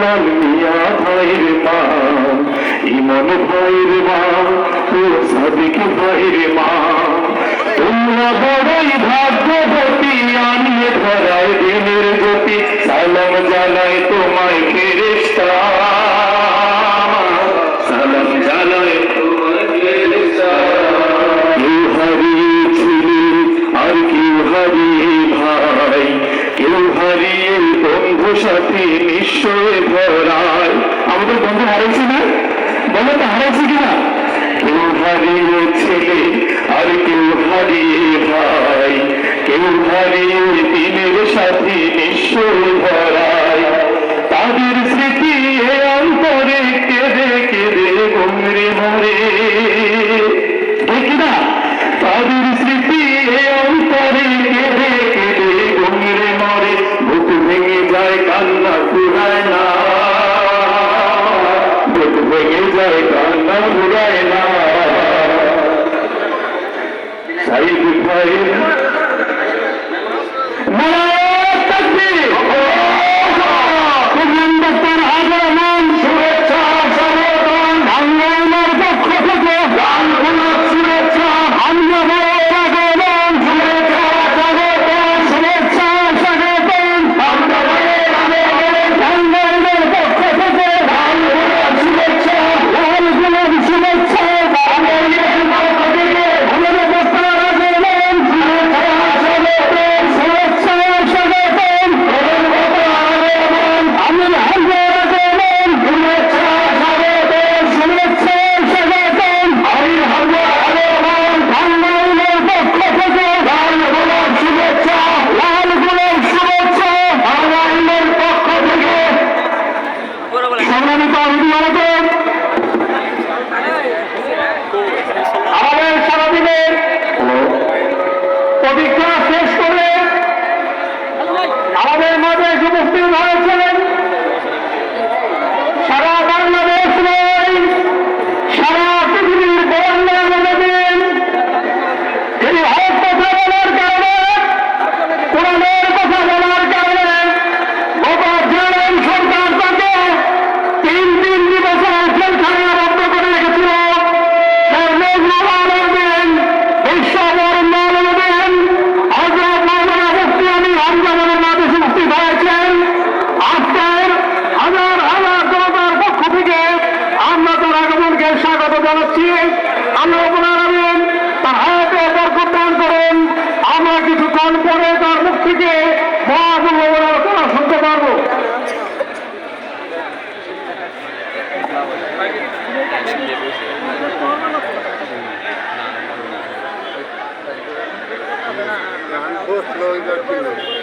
লাল মিয়া ভাইরে মা ইমাম ভাইরে মা, ও সাদিক ভাইরে মা। তোমরা বড়ই ভাগ্যবতী আনিয়ে ধরায় দিনের সতী নিশ্চয় পরায় আমাদের বন্ধু হারাইছি না? বলো তো, হারাইছি কিনা? কেউ হারিয়ে ছেলে আর কেউ হারিয়ে ভাই। কেউ হারিয়ে দিনের সাথে নিশ্চয় ভরায়। তাদের স্মৃতি অন্তরে কেঁদে কেঁদে গমরে মরে ঠিক তাদের নিয়ে যায় গান Both low, you got to